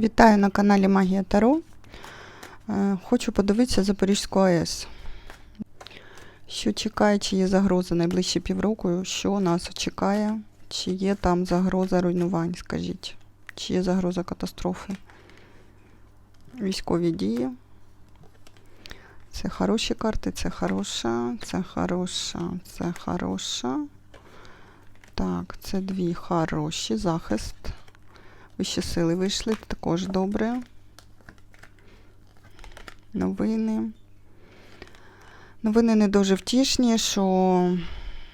Вітаю на каналі Магія Таро. Е, Хочу подивитися Запорізьку АЕС. Що чекає, чи є загроза найближчі півроку, що нас чекає, чи є там загроза руйнувань, скажіть, чи є загроза катастрофи. Військові дії. Це хороші карти, це хороша, це хороша, це хороша. Так, це дві хороші. Захист. Вищі сили вийшли, також добре. Новини. Новини не дуже втішні, що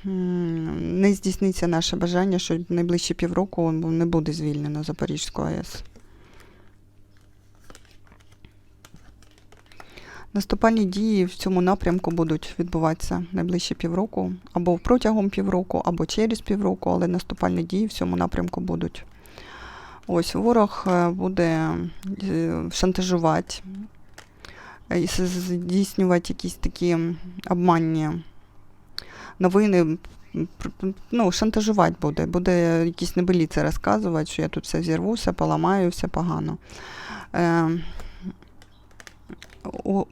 не здійсниться наше бажання, що найближчі півроку не буде звільнено Запорізьку АЕС. Наступальні дії в цьому напрямку будуть відбуватися найближчі півроку, або протягом півроку, або через півроку, але наступальні дії в цьому напрямку будуть. Ось ворог е, буде е, шантажувати, е, здійснювати якісь такі обманні новини. Ну, шантажувати буде. Буде якісь небеліці розказувати, що я тут все зірву, все поламаю, все погано.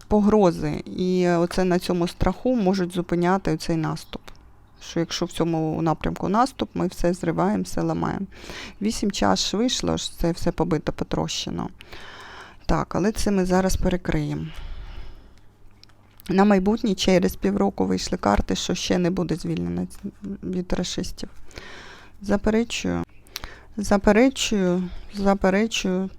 Погрози і оце на цьому страху можуть зупиняти цей наступ. Що якщо в цьому напрямку наступ, ми все зриваємо, все ламаємо. Вісім чаш вийшло, це все побито, потрощено. Так, але це ми зараз перекриємо. На майбутнє через півроку вийшли карти, що ще не буде звільнено від расистів. Заперечую, заперечую, заперечую.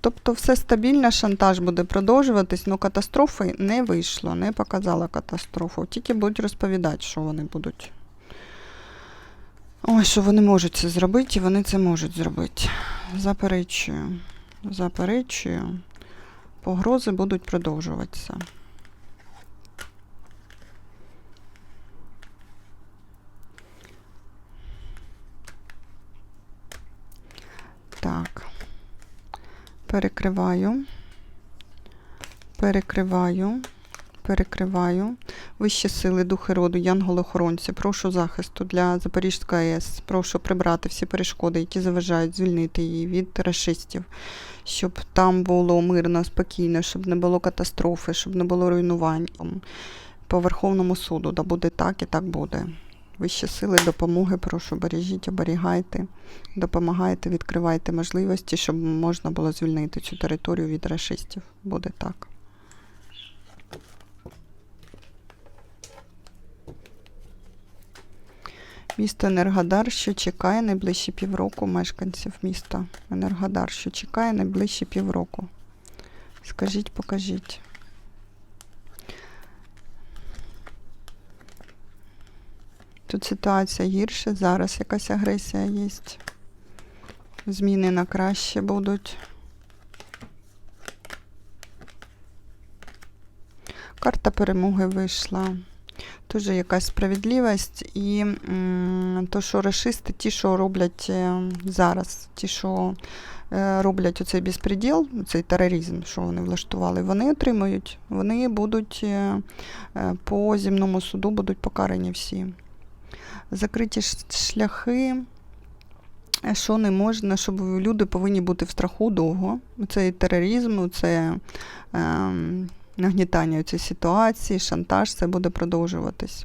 Тобто все стабільно, шантаж буде продовжуватись, але катастрофи не вийшло, не показала катастрофу. Тільки будуть розповідати, що вони будуть. Ой, що вони можуть це зробити, і вони це можуть зробити. Заперечую. Заперечую. Погрози будуть продовжуватися. Так. Перекриваю. Перекриваю. Перекриваю. Вищі сили, духи роду, янголи-охоронці, прошу захисту для Запорізької АЕС. Прошу прибрати всі перешкоди, які заважають звільнити її від расистів, щоб там було мирно, спокійно, щоб не було катастрофи, щоб не було руйнувань. По Верховному суду, да буде так і так буде. Вищі сили допомоги, прошу, бережіть, оберігайте, допомагайте, відкривайте можливості, щоб можна було звільнити цю територію від расистів. Буде так. Місто Енергодар, що чекає найближчі півроку мешканців міста. Енергодар, що чекає найближчі півроку. Скажіть, покажіть. Тут ситуація гірше, зараз якась агресія є. Зміни на краще будуть. Карта перемоги вийшла. Дуже якась справедливість. І то, що расисти, ті, що роблять е, зараз, ті, що е, роблять оцей безпреділ, цей тероризм, що вони влаштували, вони отримують, вони будуть е, е, по земному суду будуть покарані всі. Закриті шляхи. е, Що не можна, щоб люди повинні бути в страху довго. Це і тероризм, це ем, нагнітання цієї ситуації, шантаж, це буде продовжуватись.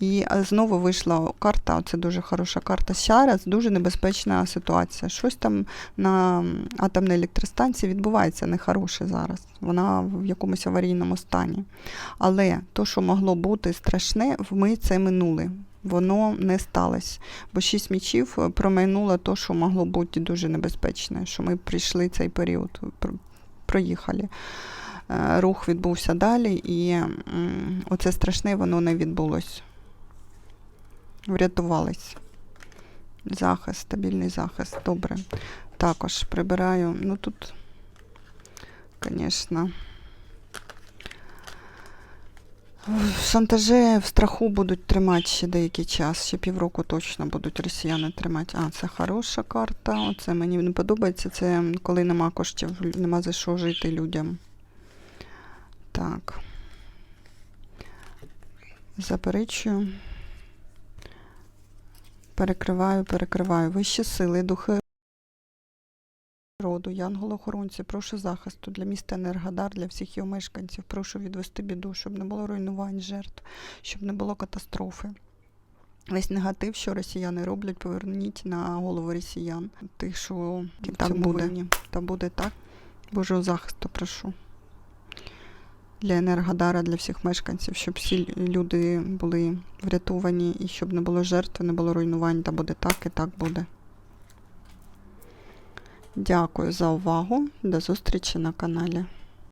І знову вийшла карта, це дуже хороша карта. Зараз дуже небезпечна ситуація. Щось там на атомній електростанції відбувається нехороше зараз. Вона в якомусь аварійному стані. Але то, що могло бути страшне, ми це минули. Воно не сталося. Бо шість мічів е, промайнуло то, що могло бути дуже небезпечне, що ми прийшли цей період, проїхали. Е, Рух відбувся далі, і оце страшне воно не відбулось. Врятувались. Захист, стабільний захист. Добре. Також прибираю. Ну тут, звісно. В шантаже в страху будуть тримати ще деякий час, ще півроку точно будуть росіяни тримати. А, це хороша карта. Оце мені не подобається. Це коли нема коштів, нема за що жити людям. Так. Заперечую. Перекриваю, перекриваю. Вищі сили, духи роду, янголохоронці, прошу захисту для міста Енергодар, для всіх його мешканців. Прошу відвести біду, щоб не було руйнувань, жертв, щоб не було катастрофи. Весь негатив, що росіяни роблять, поверніть на голову росіян. Тих, що так буде. Та буде так. Божого захисту прошу. Для Енергодара, для всіх мешканців, щоб всі люди були врятовані і щоб не було жертв, не було руйнувань, та буде так і так буде. Дякую за увагу. До зустрічі на каналі.